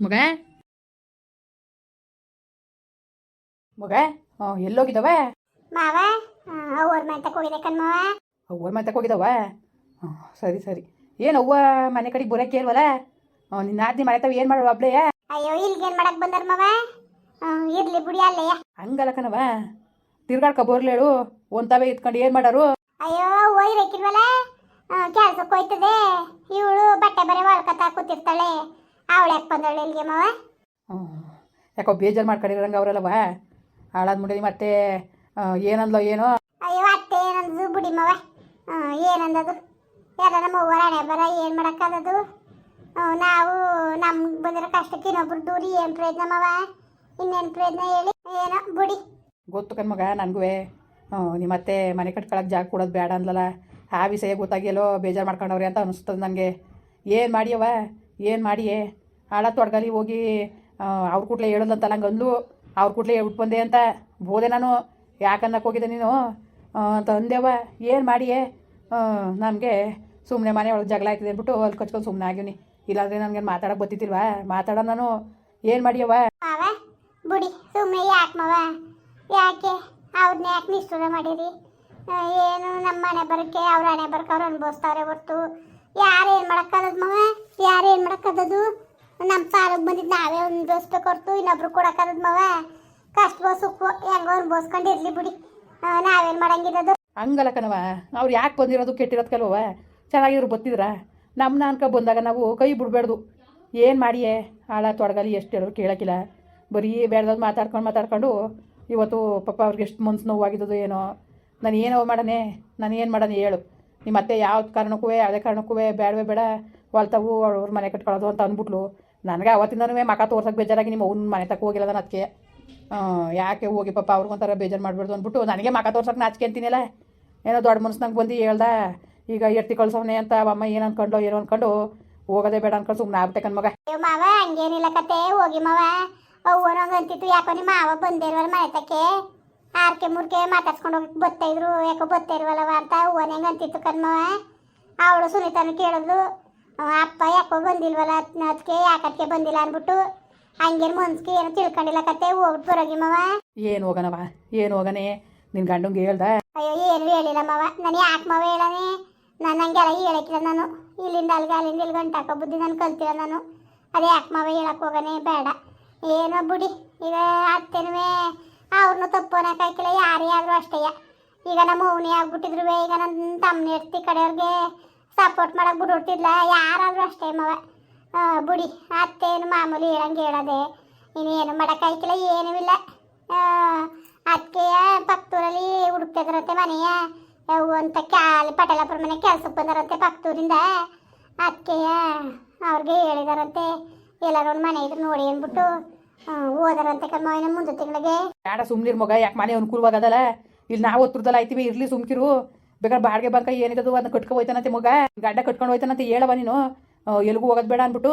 ಮಗ? ಮಗ ಹ್ಞೂ ಎಲ್ಲೋಗಿದ್ದವ? ಮಾವ ಅವ್ರ ಮನೆತಕ್ಕೆ ಹೋಗಿದೆ ಕಣ್ಮವ ಅವ್ವ ಮನೆ ಸರಿ ಸರಿ. ಏನ್ ಅವ್ವ ಮನೆ ಕಡೆಗೆ ಬರೋಕೆ ಇಲ್ವಲ್ಲ ನಿನ್ನ ಆದ್ನಿ ಮನೆ ತಾವ ಏನು ಮಾಡೋಳು ಅಬ್ಳೆ ಅಯ್ಯೋ ಏನ್ ಮಾಡಕ್ ಬಂದಾರ ಮಾವ? ಇರ್ಲಿ ಬಿಡಿ ಅಲ್ಲೆಯ ಹಂಗಲ್ಲ ಕಣವ ತಿರ್ಗಾಡ್ಕ ಬೋರ್ಲೇಳು ಒಂತಾವೆ ಇತ್ಕೊಂಡು ಏನ್ ಮಾಡಾರು? ಅಯ್ಯೋ ಒಯ್ರಕ್ಕಿಲ್ವಲ್ಲ ಕೆಲ್ಸಕ್ಕೆ ಹೋಯ್ತದೆ. ಇವಳು ಬಟ್ಟೆ ಬರೆ ಒಳ್ಕತ ಕೂತಿರ್ತಾಳೆ. ಅವಳು ಯಾಕೆ ಬಂದವಳು ಇಲ್ಲಿಗೆ ಮಾವ? ಹ್ಞೂ ಯಾಕೋ ಬೇಜಾರು ಮಾಡ್ಕೊಂಡಿರಂಗೆ ಅವರಲ್ಲವ? ಹಾಳಾದ ಮುಡಿ ಮತ್ತೆ ಏನಂದ್ಲೋ ಏನೋ? ಅಯ್ಯೋ ಅತ್ತೆ ಏನಂದು ಬಿಡಿ ಮಾವ. ಏನಂದದು? ಎಲ್ಲ ನಮ್ಮ ಹೊರಾಣೆ ಬರ ಏನು ಮಾಡೋಕ್ಕಾದದು? ನಾವು ನಮ್ಗೆ ಬಂದಿರೋ ಕಷ್ಟಕ್ಕೆ ಇನ್ನೊಬ್ರು ದೂರಿ ಏನು ಪ್ರಯತ್ನ ಮಾವ? ಇನ್ನೇನು ಪ್ರಯತ್ನ ಹೇಳಿ? ಏನೋ ಬಿಡಿ. ಗೊತ್ತು ಕಣ್ಮಗ ನನಗೂ ಹ್ಞೂ ನಿಮ್ಮ ಮತ್ತೆ ಮನೆ ಕಟ್ಕೊಳಕ್ಕೆ ಜಾಗ ಕೊಡೋದು ಬೇಡ ಅಂದ್ಲಲ್ಲ ಆ ವಿಷಯ ಗೊತ್ತಾಗಿಲ್ಲೋ ಬೇಜಾರು ಮಾಡ್ಕೊಂಡವ್ರೆ ಅಂತ ಅನಿಸ್ತದೆ ನನಗೆ ಏನು ಮಾಡಿಯವ ಏನು ಮಾಡಿಯೇ? ಹಾಳ ತೊಡ್ಗಲಿ ಹೋಗಿ ಅವ್ರ ಕೂಟ್ಲೆ ಹೇಳೋದಂತಲ್ಲ ನಂಗೆ ಅಂದ್ಲು. ಅವ್ರ ಕೂಟ್ಲೆ ಹೇಳ್ಬಿಟ್ಟು ಬಂದೆ ಅಂತ. ಬೋದೆ ನಾನು. ಯಾಕನ್ನಕ್ಕೆ ಹೋಗಿದ್ದೆ ನೀನು? ಅಂತ ಅಂದೆವ ಏನು ಮಾಡಿಯೇ? ನನಗೆ ಸುಮ್ಮನೆ ಮನೆ ಒಳಗೆ ಜಗಳ ಆಯ್ತದೆ ಅಂದ್ಬಿಟ್ಟು ಅಲ್ಲಿ ಕಚ್ಕೊಂಡು ಸುಮ್ಮನೆ ಆಗಿವ್ನಿ. ಇಲ್ಲಾಂದ್ರೆ ನನಗೆ ಮಾತಾಡೋಕೆ ಬತ್ತಿತಿಲ್ವಾ ಮಾತಾಡೋ ನಾನು. ಏನು ಮಾಡಿಯವ ಬಿಡಿ ಸುಮ್ಮನೆ ಯಾಕೆ ಮಾವ? ಯಾಕೆ? ಅವ್ರನ್ನ ಯಾಕೆ ನಿಷ್ಠೂರ ಮಾಡಿರಿ? ಏನು ನಮ್ಮ ಮನೆ ಬರೋಕ್ಕೆ ಅವ್ರ ಹಣೆ ಬರಕ್ಕೆ ಅವ್ರು ಅನುಭವಿಸ್ತಾರೆ ಹೊರ್ತು. ಯಾರು ಏನು ಮಾಡೋಕ್ಕಾಗದ್ ಮಗ ಯಾರು ಏನು ಮಾಡೋಕ್ಕಾಗದು? ನಮ್ಮ ಪಾಲಕ್ಕೆ ಬಂದಿದ್ದು ನಾವೇ ಅನುಭವಿಸ್ಬೇಕು ಹೊರ್ತು ಇನ್ನೊಬ್ರು ಕೊಡೋಕ್ಕಾಗದ್ ಮವ? ಕಷ್ಟವೋ ಸುಖವೋ ಹೆಂಗೋ ಅನುಭವಿಸ್ಕೊಂಡು ಇರಲಿ ಬಿಡಿ. ನಾವೇನು ಮಾಡಂಗಿರೋದು? ಹಂಗಲ್ಲ ಕಣವ ಅವ್ರು ಯಾಕೆ ಬಂದಿರೋದು ಕೆಟ್ಟಿರೋದು ಕೆಲವ ಚೆನ್ನಾಗಿದ್ರು ಬತ್ತಿದ್ರ ನಮ್ಮನ್ನ ಅನ್ಕ ಬಂದಾಗ ನಾವು ಕೈ ಬಿಡಬೇಡ್ದು ಏನು ಮಾಡಿಯೇ? ಆಳ ತೊಡಗಲಿ ಎಷ್ಟು ಹೇಳೋರು ಕೇಳೋಕ್ಕಿಲ್ಲ. ಬರೀ ಬೇಡ್ದವ್ರು ಮಾತಾಡ್ಕೊಂಡು ಮಾತಾಡ್ಕೊಂಡು, ಇವತ್ತು ಪಾಪ ಅವ್ರಿಗೆ ಎಷ್ಟು ಮನ್ಸು ನೋವಾಗಿದ್ದದು ಏನೋ. ನಾನು ಏನೋ ಮಾಡನೆ, ನಾನು ಏನು ಮಾಡನೆ ಹೇಳು. ನಿಮ್ಮ ಮತ್ತೆ ಯಾವ ಕಾರಣಕ್ಕೂ ಯಾವುದೇ ಕಾರಣಕ್ಕೂ ಬೇಡವೇ ಬೇಡ, ಹೊಲ್ತಾವು, ಅವ್ರ ಮನೆ ಕಟ್ಕೊಳ್ಳೋದು ಅಂತ ಅಂದ್ಬಿಟ್ಲು. ನನಗೆ ಅವತ್ತಿಂದನೂ ಮಕ ತೋರ್ಸಕ್ಕೆ ಬೇಜಾರಾಗಿ ನಿಮ್ಮ ಅವ್ನ ಮನೆ ತಕ್ಕ ಹೋಗಿಲ್ಲ ನಾನು ಅದಕ್ಕೆ ಯಾಕೆ ಹೋಗಿ ಪಾಪ ಅವ್ರಿಗೊಂಥರ ಬೇಜಾರು ಮಾಡಬಾರ್ದು ಅಂದ್ಬಿಟ್ಟು, ನನಗೆ ಮಕ ತೋರ್ಸಕ್ಕೆ ನಾಚಿಕೆ ಅಂತೀನಿಲ್ಲ. ಏನೋ ದೊಡ್ಡ ಮನ್ಸ್ನಾಗ ಬಂದು ಹೇಳ್ದೆ, ಈಗ ಎತ್ತಿ ಕಳ್ಸೋನೆ ಅಂತ ಅಮ್ಮ ಏನು ಅನ್ಕೊಂಡು ಏನೋ ಅನ್ಕೊಂಡು, ಹೋಗೋದೇ ಬೇಡ ಅನ್ಕೊಂಡು ಸುಮ್ಮನೆ ಆಗ್ಬಿಟ್ಟೆ ಕಣ್ಮಗ ಮಾವ, ಹಂಗೇನಿಲ್ಲ ಕತೆ, ಹೋಗಿ ಮಾವ. ಅವ್ವನಂಗ ಅಂತಿತ್ತು, ಯಾಕೋ ನಿಮ್ಮ ಮಾವ ಬಂದೇ ಇರುವಲ್ಲ ಮನೆ ತಕ್ಕೆ? ಆರ್ಕೆ ಮುರ್ಕೆ ಮಾತಾಡ್ಸ್ಕೊಂಡು ಹೋಗಕ್ಕೆ ಬರ್ತಾ ಇದ್ರು ಯಾಕೋ ಬರ್ತಾ ಇರುವಲ್ಲವ ಅಂತ ಹೆಂಗ ಅಂತಿತ್ತು ಕಣ್ಮವ ಅವಳು ಸುನೀತನ ಕೇಳಿದ್ಲು ಅಪ್ಪ ಯಾಕೋ ಬಂದಿಲ್ವಲ್ಲ ಅದಕ್ಕೆ ಯಾಕಕ್ಕೆ ಬಂದಿಲ್ಲ? ಅಂದ್ಬಿಟ್ಟು ಹಂಗೇನು ಮನ್ಸ್ಗೆ ಏನೋ ತಿಳ್ಕೊಂಡಿಲ್ಲ ಕತೆ ಹೋಗ್ಬಿಟ್ಟು ಬರೋಗಿ ಮಾವ. ಏನು ಹೋಗನವ? ಏನು ಹೋಗನೆ? ನಿನ್ ಗಂಡಂಗೆ ಹೇಳ್ದ? ಅಯ್ಯೋ ಏನು ಹೇಳಿಲ್ಲ ಮಾವ. ನಾನು ಯಾಕೆ ಮಾವ ಹೇಳನೆ? ನಾನು ಹಂಗೆಲ್ಲ ಹೇಳಕ್ಕಿಲ್ಲ ನಾನು. ಇಲ್ಲಿಂದ ಅಲ್ಲಿಗೆ ಅಲ್ಲಿಂದ ಇಲ್ಲಿ ಗಂಟಾಕೋ ಬುದ್ಧಿ ನಾನು ಕಲ್ತಿಲ್ಲ ನಾನು. ಅದೇ ಯಾಕೆ ಮಾವ ಹೇಳಕ್ ಹೋಗನೆ ಬೇಡ. ಏನೋ ಬಿಡಿ ಈಗ ಅತ್ತೆನೂ ಅವ್ರನ್ನೂ ತಪ್ಪು ಅನ್ನೋಕ್ಕಾಗಿಲ್ಲ ಯಾರೇ ಆದರೂ ಅಷ್ಟೇ. ಈಗ ನಮ್ಮ ಮೌನಿ ಆಗ್ಬಿಟ್ಟಿದ್ರು ಈಗ ನನ್ನ ತಮ್ಮನ ಎಡ್ತಿ ಕಡೆಯವ್ರಿಗೆ ಸಪೋರ್ಟ್ ಮಾಡಕ್ಕೆ ಬಿಡುತ್ತಿದ್ಲ ಯಾರಾದರೂ ಅಷ್ಟೇ ಮವ. ಬುಡಿ, ಅತ್ತೇನು ಮಾಮೂಲಿ ಹೇಳಂಗೆ ಹೇಳೋದೆ, ಇನ್ನೇನು ಮಾಡೋಕ್ಕಾಯ್ತಿಲ್ಲ ಏನೂ ಇಲ್ಲ. ಅದಕ್ಕೆ ಪಕ್ತೂರಲ್ಲಿ ಹುಡುಕ್ತಿದ್ರಂತೆ ಮನೆಯ ಅಂತ ಕ್ಯಾಲಿ, ಪಟೇಲಪುರ ಮನೆ ಕೆಲ್ಸಕ್ಕೆ ಬಂದಾರಂತೆ ಪಕ್ತೂರಿಂದ. ಅದಕ್ಕೆ ಅವ್ರಿಗೆ ಹೇಳಿದಾರಂತೆ, ಎಲ್ಲರೂ ಮನೆ ಇದ್ರು ನೋಡಿ ಅಂದ್ಬಿಟ್ಟು ಆ, ಅಂತ ಕಮ್ಮವಿನ ಮುಂದೆ ತಿಂಗಳಿಗೆ. ಬೇಡ ಸುಮ್ನಿರ್ ಮಗ ಯಾಕೆ ಮನೆ ಅನುಕೂಲವಾಗದಲ್ಲ ಇಲ್ಲಿ ನಾವು ಹತ್ರದಲ್ಲ ಐತಿವಿ ಇರ್ಲಿ ಸುಮ್ಕಿರು. ಬೇಕಾದ್ರೆ ಬಾಡಿಗೆ ಬಂಕ ಏನಿದದು ಅದನ್ನ ಕಟ್ಕೊ ಹೋಯ್ತಾನಂತೆ ಮಗ. ಗಡ್ಡ ಕಟ್ಕೊಂಡು ಹೋಯ್ತಾನಂತೆ ಹೇಳವ ನೀನು. ಎಲ್ಗೂ ಹೋಗೋದು ಬೇಡ ಅಂದ್ಬಿಟ್ಟು.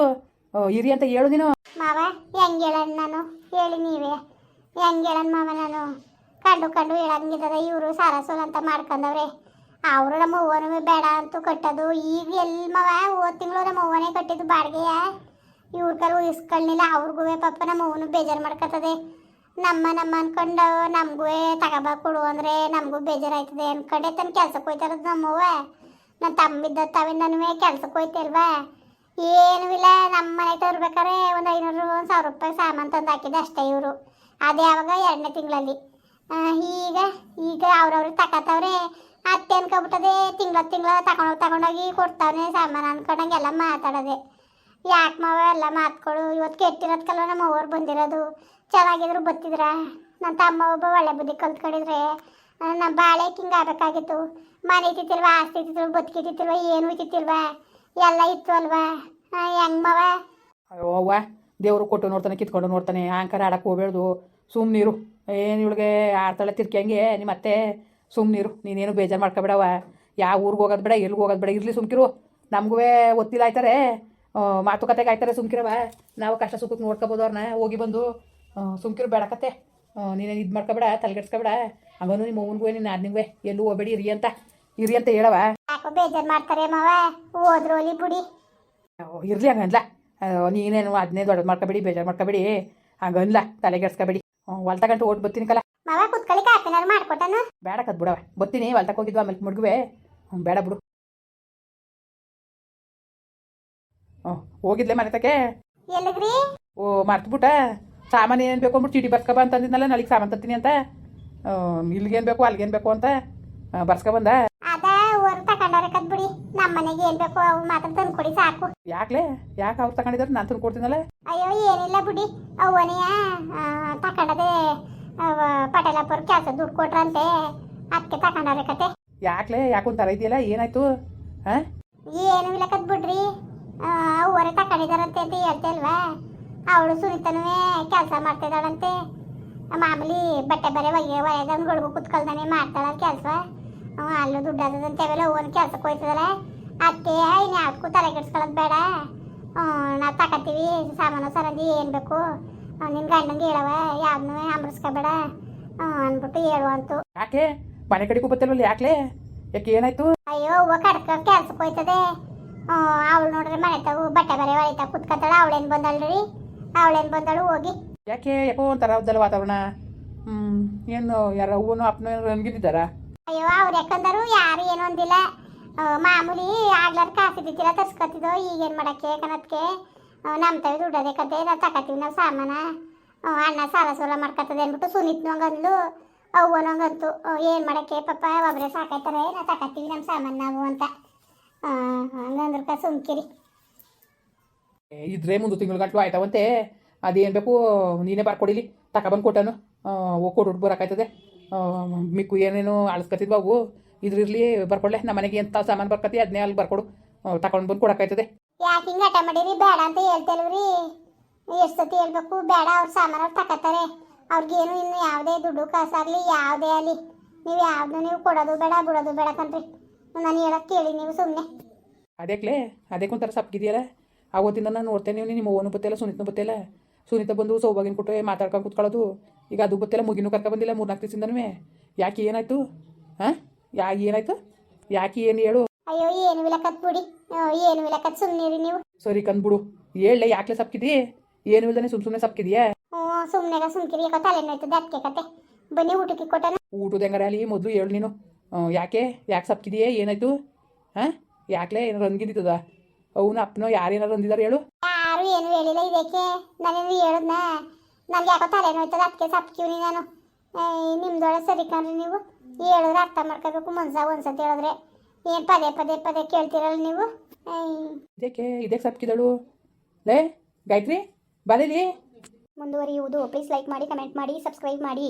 ಇರಿ ಅಂತ ಹೇಳು ನೀನು. ಮಾವ ಹೆಂಗೆ ಹೇಳನ್ ನಾನು? ಹೇಳಿ ನೀವೇ. ಹೆಂಗೆ ಹೇಳನ್ ಮಾವ ನಾನು? ಕಂಡು ಕಂಡು ಹೇಳಂಗಿದ್ದಾರೆ ಇವರು ಸಾರ ಸೋಲ ಅಂತ ಮಾಡ್ಕೊಂಡವ್ರೆ. ಅವರು ನಮ್ಮ ಅವ್ವನೂ ಬೇಡ ಅಂತೂ ಕಟ್ಟೋದು. ಈಗ ಎಲ್ಲಿ ಮಾವ ಹೋದ ತಿಂಗಳು ನಮ್ಮ ಅವ್ವನೇ ಕಟ್ಟಿದ್ದು ಬಾಡಿಗೆಯ? ಇವ್ರ ಕರು ಇಸ್ಕೊಳ್ಳಿಲ್ಲ ಅವ್ರಿಗೂ ಪಾಪ ನಮ್ಮ ಅವನು ಬೇಜಾರು ಮಾಡ್ಕೊತದೆ ನಮ್ಮ ನಮ್ಮ ಅನ್ಕೊಂಡು ನಮಗೂ ತಗೋಬಾ ಕೊಡು ಅಂದರೆ ನಮಗೂ ಬೇಜಾರಾಯ್ತದೆ ಅನ್ಕೊಂಡೆ ತನ್ನ ಕೆಲ್ಸಕ್ಕೆ ಹೋಯ್ತಾರದು ನಮ್ಮವ್ವ ನನ್ನ ತಮ್ಮಿದ್ದ ತಾವಿಂದನೂ ಕೆಲ್ಸಕ್ಕೆ ಹೋಯ್ತಿಲ್ವಾ. ಏನೂ ಇಲ್ಲ, ನಮ್ಮ ಮನೆಗೆ ತರ್ಬೇಕಾದ್ರೆ ಒಂದು ಐನೂರು, ಒಂದು ಸಾವಿರ ರೂಪಾಯಿ ಸಾಮಾನು ತಂದು ಹಾಕಿದೆ ಅಷ್ಟೇ ಇವರು. ಅದೇ ಯಾವಾಗ? ಎರಡನೇ ತಿಂಗಳಲ್ಲಿ. ಈಗ ಈಗ ಅವ್ರವ್ರಿಗೆ ತಗೋತಾವ್ರೆ ಅತ್ತೆ ಅನ್ಕೊಬಿಟ್ಟದೆ ತಿಂಗಳ ತಿಂಗಳ ತಗೊಂಡೋಗಿ ತಗೊಂಡೋಗಿ ಕೊಡ್ತಾವನೆ ಸಾಮಾನು ಅನ್ಕೊಂಡಂಗೆಲ್ಲ ಮಾತಾಡೋದೆ. ಯಾಕೆ ಮಾವ ಎಲ್ಲ ಮಾತ್ಕೊಳು? ಇವತ್ತು ಕೆಟ್ಟಿರೋದ್ಕಲ್ಲ ನಮ್ಮ ಅವ್ರು ಬಂದಿರೋದು. ಚೆನ್ನಾಗಿದ್ರು ಬತ್ತಿದ್ರ. ನನ್ನ ತಮ್ಮ ಒಬ್ಬ ಒಳ್ಳೆ ಬುದ್ಧಿ ಕಲ್ತ್ಕೊಂಡಿದ್ರೆ ನಮ್ಮ ಬಾಳೆ ಹಿಂಗೆ ಆಗಬೇಕಾಗಿತ್ತು. ಮನೆ ಇತ್ತಿಲ್ವಾ ಆಸ್ತಿ ಇತ್ತಿಲ್ವ ಬದುಕಿತ್ತಿಲ್ವ ಏನು ಇತ್ತಿಲ್ವಾ ಎಲ್ಲ ಇತ್ತು ಅಲ್ವಾ? ಹೆಂಗ್ ಮಾವ? ಅವ್ವ, ದೇವರು ಕೊಟ್ಟು ನೋಡ್ತಾನೆ, ಕಿತ್ಕೊಂಡು ನೋಡ್ತಾನೆ ಆಂಕರ ಆಡಕ್ಕೆ ಹೋಗ್ಬೇಡ್ದು. ಸುಮ್ಮನಿರು ಏನು ಇವಳಿಗೆ ಆಡ್ತಾಳೆ ತಿರ್ಕಂಗೆ ನಿಮ್ಮ ಮತ್ತೆ ಸುಮ್ಮನಿರು ನೀನೇನು ಬೇಜಾರು ಮಾಡ್ಕೊಬೇಡವ ಯಾವ ಊರಿಗೆ ಹೋಗೋದು ಬೇಡ ಎಲ್ಲಿಗೆ ಹೋಗೋದು ಬೇಡ, ಇರಲಿ ಸುಮ್ಕಿರು. ನಮಗೂ ಒತ್ತಿಲ್ಲ ಆಯ್ತಾರೆ. ಮಾತುಕತೆಗೆ ಆಯ್ತಾರೆ ಸುಮ್ಕಿರವ? ನಾವು ಕಷ್ಟ ಸುಖಕ್ಕೆ ನೋಡ್ಕೊಬೋದು ಅವ್ರನ್ನ ಹೋಗಿ ಬಂದು ಸುಮ್ಕಿರು ಬೇಡಕತ್ತೆ ನೀನೇನು ಇದು ಮಾಡ್ಕೊಬೇಡ ತಲೆಗೆಡ್ಸ್ಕೊಬೇಡ. ಹಂಗನು ನಿಮ್ಮ ಅವ್ವನಿಗೂ ನಿನ್ನ ಆದ್ನಿಗೂ ಎಲ್ಲೂ ಹೋಗ್ಬೇಡಿ ಇರಿ ಅಂತ. ಇರಿ ಅಂತ ಹೇಳವ. ಬೇಜಾರು ಮಾಡ್ತಾರೆ ಮಾವ? ಹೋದ್ರು ಅಲ್ಲಿ ಬುಡಿ. ಇರಲಿ ಅಯ್ಯೋ, ನೀನೇನು ಅದನ್ನೇ ದೊಡ್ಡದು ಮಾಡ್ಕೊಬೇಡಿ ಬೇಜಾರು ಮಾಡ್ಕೊಬೇಡಿ. ಹಂಗನ್ಲ ತಲೆಗೆಡ್ಸ್ಕೊಬೇಡಿ. ಹೊಲ್ತ ತಗೊಂಡು ಓಟ್ ಬರ್ತೀನಿ ಕಲ ಮಾವ ಕುತ್ಕೊಳ್ಳಿ ಕಾಫಿನಾರು ಮಾಡ್ಕೊಟ್ಟನು? ಬೇಡ ಕದ್ ಬಿಡವ ಬರ್ತೀನಿ ಹೊಲ್ ಹೋಗಿದ್ವಾ ಆಮೇಲೆ ಮುಡ್ಗುವೆ. ಬೇಡ ಬಿಡು. ಹೋಗಿದ್ಲೆ ಮನೆ ತಕ್ಕೆ ಓ ಮರ್ತ್ಬಿಟ್ಟ. ಸಾಮಾನು ಏನ್ ಬೇಕು ಅಂದ್ಬಿಟ್ಟು ಚೀಟಿ ಬರ್ಸ್ಕೊಬ ಅಂತಂದಿದ್ನಲ್ಲ ನಾಳೆ ಸಾಮಾನು ತರ್ತೀನಿ ಅಂತ. ಇಲ್ಲಿಗೇನು ಬೇಕು ಅಲ್ಲಿಗೇನು ಬೇಕು ಅಂತ ಬರ್ಸ್ಕೊ ಬಂದ. ಯಾಕ್ಲೆ? ಯಾಕೆ ಅವ್ರು ತಗೊಂಡಿದ್ರು ನಾನು ತಂದು ಕೊಡ್ತೀನಲ್ಲ. ಅಯ್ಯೋ ಏನಿಲ್ಲ ಬಿಡಿ. ಅವನೆಯ ತಕೊಂಡದೆ ಪಟೇಲಪ್ಪವ್ರ ಕೆಲಸ ದುಡ್ಡು ಕೊಟ್ರಂತೆ. ಅದಕ್ಕೆ ತಕೊಂಡವ್ರೆ ಕತೆ. ಯಾಕ್ಲೆ? ತರ ಇದೆಯಲ್ಲ ಏನಾಯ್ತು? ಹಾಂ? ಏನು ಇಲ್ಲ ಕತ್ ಬಿಡ್ರಿ ಅವರೇ ತಕೊಂಡಿದಾರಂತೆ ಅಂತ ಹೇಳ್ತೇಲ್ವಾ ಅವಳು ಸುನೀತನೂ ಕೆಲಸ ಮಾಡ್ತಿದ್ದಾಳಂತೆ ಮಾಮೂಲಿ ಬಟ್ಟೆ ಬರೆ ಒಯ್ಯ ಒಯ್ಯದಂಗೆ ಹುಡುಗ ಕುತ್ಕೊಳ್ತಾನೆ ಮಾಡ್ತಾಳ ಕೆಲಸ. ಅಲ್ಲೂ ದುಡ್ಡು ಆದದಂತೆ ಅವೆಲ್ಲ ಓನ್ ಕೆಲ್ಸಕ್ಕೆ ಹೋಯ್ತದಲ್ಲ. ಅತ್ತೆ ಇನ್ನು ಯಾವ್ದಕ್ಕೂ ತಲೆ ಕೆಡ್ಸ್ಕೊಳ್ಳೋದು ಬೇಡ. ನಾವು ತಗೋತೀವಿ ಸಾಮಾನು ಸರಂದಿ ಏನು ಬೇಕು. ನಿನ್ನ ಗಂಡಂಗೆ ಹೇಳವ ಯಾವ್ದನ್ನೂ ಅಂಬರ್ಸ್ಕೊಬೇಡ ಅಂದ್ಬಿಟ್ಟು ಹೇಳುವಂತು ಯಾಕೆ? ಮನೆ ಕಡೆಗೂ ಬತ್ತಿಲ್ವಲ್ಲ ಯಾಕ್ಲೆ? ಯಾಕೆ ಏನಾಯ್ತು? ಅಯ್ಯೋ ಹೂವ ಕಡ್ಕ ಕೆಲ್ಸಕ್ಕೆ ಹೋಯ್ತದೆ. ಅವಳು ನೋಡ್ರಿ ಮನೆ ತಗೋ ಬಟ್ಟೆ ಬರೆ ಹೊಳಿತಾ ಕುತ್ಕತ್ತಾಳ ಅವಳೇನು ಬಂದಳ್ರಿ ಅವಳೇನು ಬಂದಳು? ಹೋಗಿ. ಯಾಕೆ? ಯಾಕೋ ಒಂಥರ ವಾತಾವರಣ. ಹ್ಮ್ ಏನು ಯಾರ ಹೂವನು ಅಪ್ಪನ ನನ್ಗಿದ್ದಾರ ಅಯ್ಯೋ ಅವ್ರು ಯಾಕಂದರು? ಯಾರು ಏನು ಒಂದಿಲ್ಲ ಮಾಮೂಲಿ ಆಗ್ಲಾರ ಕಾಸು ಇದ್ದಿದ್ದಿಲ್ಲ ತರ್ಸ್ಕೊತಿದ್ದೋ? ಈಗೇನು ಮಾಡಕ್ಕೆ ಕನತ್ಗೆ ನಮ್ಮ ತವಿ ದುಡ್ಡದೆ ಕತೆ ಅದ ತಕತ್ತೀವಿ ನಾವು ಸಾಮಾನ. ಅಣ್ಣ ಸಾಲ ಸೋಲ ಮಾಡ್ಕೊತದೆ ಅಂದ್ಬಿಟ್ಟು ಸುನೀತ್ನು ಹಂಗಂದ್ಲು. ಅವ್ವನು ಹಂಗಂತು. ಏನು ಮಾಡಕ್ಕೆ? ಪಪ್ಪ ಒಬ್ಬರೇ ಸಾಕಾಯ್ತಾರೆ. ನಾವು ತಕತ್ತೀವಿ ನಮ್ಮ ಸಾಮಾನು ನಾವು ಅಂತ. ಸುಮ್ಕಿರಿ. ಇದ್ರೆ ಮುಂದೆ ತಿಂಗಳು ಆಯ್ತಾವಂತೆ. ಅದೇನು ಬೇಕು ನೀನೇ ಬರ್ಕೊಡಿಲಿ ತಗೊಬಂದು ಕೊಟ್ಟನು. ಹೋಗಿ ಕೊಟ್ಟು ಬರಕಾಯ್ತದೆ. ಮಿಕ್ಕು ಏನೇನು ಅಳಿಸ್ಕೊತಿದ್ವು ಅವು. ಇದ್ರಿರ್ಲಿ ಬರ್ಕೊಡ್ಲೆ. ನಮ್ಮ ಮನೆಗೆ ಎಂತ ಸಾಮಾನು ಬರ್ಕತಿ ಅದನ್ನೇ ಅಲ್ಲಿ ಬರ್ಕೊಡು. ತಗೊಂಡು ಬಂದು ಕೊಡಕಾಯ್ತದೆ. ಯಾಕೆ ಹಿಂಗೆ ಹಠ ಮಾಡೀರಿ? ಬೇಡ ಅಂತ ಹೇಳ್ತೇಲ್ರಿ ಎಷ್ಟು ಸತಿ ಹೇಳ್ಬೇಕು? ಬೇಡ ಅವ್ರ ಸಾಮಾನು ಅವ್ರು ತಕತಾರೆ ಅವ್ರಿಗೇನು ಇನ್ನು ಯಾವುದೇ ದುಡ್ಡು ಕಾಸಾಗಲಿ ಯಾವುದೇ ಅಲ್ಲಿ ನೀವು ಯಾವ್ದು ನೀವು ಕೊಡೋದು ಬೇಡ ಬಿಡೋದು ಬೇಡ ಕಣ್ರಿ. ನಾನು ಹೇಳಕ್ಕೆ ಕೇಳಿ ನೀವು ಸುಮ್ಮನೆ ಅದಕ್ಲೆ ಅದಕ್ಕೆ ಒಂಥರ ಸಪ್ಗಿದೆಯಲ್ಲ ಆವತ್ತಿಂದ ನಾನು ನೋಡ್ತೇನೆ ನೀವು ನಿಮ್ಮ ಓನು ಬತ್ತಿಲ್ಲ ಸುನೀತನ ಬತ್ತಿಲ್ಲ ಸುನೀತ ಬಂದು ಸೌಭಾಗ್ಯನ ಕೊಟ್ಟು ಮಾತಾಡ್ಕೊಂಡು ಕುತ್ಕೊಳ್ಳೋದು. ಈಗ ಅದು ಬತ್ತೆಲ್ಲ ಮುಗಿನೂ ಕರ್ಕ ಬಂದಿಲ್ಲ ಮೂರ್ನಾಲ್ಕು ದಿವಸದಿಂದನೂ. ಯಾಕೆ ಏನಾಯ್ತು? ಹಾಂ ಯಾ ಏನಾಯ್ತು? ಯಾಕೆ ಏನು ಹೇಳು? ಅಯ್ಯೋ ಏನು ಇಲ್ಲ ಕತ್ಬಿಡಿ ಏನು ಇಲ್ಲ ಕತ್ ಸುಮ್ಮನಿರಿ ನೀವು. ಸರಿ ಕಂದ್ಬಿಡು. ಹೇಳಲೆ ಯಾಕೆ ಸಪ್ಕಿದಿ ಏನು ಇಲ್ದಾನೆ ಸುಮ್ ಸುಮ್ಮನೆ ಸಪ್ಕಿದೆಯಾ ಹ್ಞೂ ಸುಮ್ಮನೆ ಸುಮ್ಕಿರಿ ಯಾಕೋ ತಲೆನೋಯ್ತದೆ ಅದಕ್ಕೆ ಕತೆ. ಬನ್ನಿ ಊಟಕ್ಕೆ ಕೊಟ್ಟನು. ಊಟದ ಹೆಂಗಾರ ಅಲ್ಲಿ? ಮೊದಲು ಹೇಳು ನೀನು. ಯಾಕೆ? ಯಾಕೆ ಸಪ್ಕಿದೆಯೇ ಏನಾಯ್ತು? ಹಾಂ? ಯಾಕ್ಲೆ? ಏನಾರು ಅಂದಿದ್ದದ ಅವನ ಅಪ್ಪನೋ ಯಾರೇನಾರು ಅಂದಿದ್ದಾರೆ ಹೇಳು. ಯಾರು ಏನು ಹೇಳಿಲ್ಲ ಇದಕ್ಕೆ ನಾನೇನು ಹೇಳದ್ನ? ನನಗೆ ಯಾಕೋ ತಲೆನೋಯ್ತದೆ ಅದಕ್ಕೆ ಸಪ್ಕಿವ್ನಿ ನಾನು. ನಿಮ್ದೊಳೆ ಸರಿ ಕಣ್ರಿ ನೀವು. ಹೇಳಿದ್ರೆ ಅರ್ಥ ಮಾಡ್ಕೋಬೇಕು ಮನ್ಸ ಒಂದ್ಸತಿ ಹೇಳಿದ್ರೆ. ಏನು ಪದೇ ಪದೇ ಪದೇ ಕೇಳ್ತೀರಲ್ಲ ನೀವು. ಇದಕ್ಕೆ ಇದಕ್ಕೆ ಸಪ್ಕಿದಳು ಲೇ ಗಾಯತ್ರಿ ಬಾಲೇಲಿ. ಮುಂದುವರಿಯುವುದು. ಪ್ಲೀಸ್ ಲೈಕ್ ಮಾಡಿ ಕಮೆಂಟ್ ಮಾಡಿ ಸಬ್ಸ್ಕ್ರೈಬ್ ಮಾಡಿ.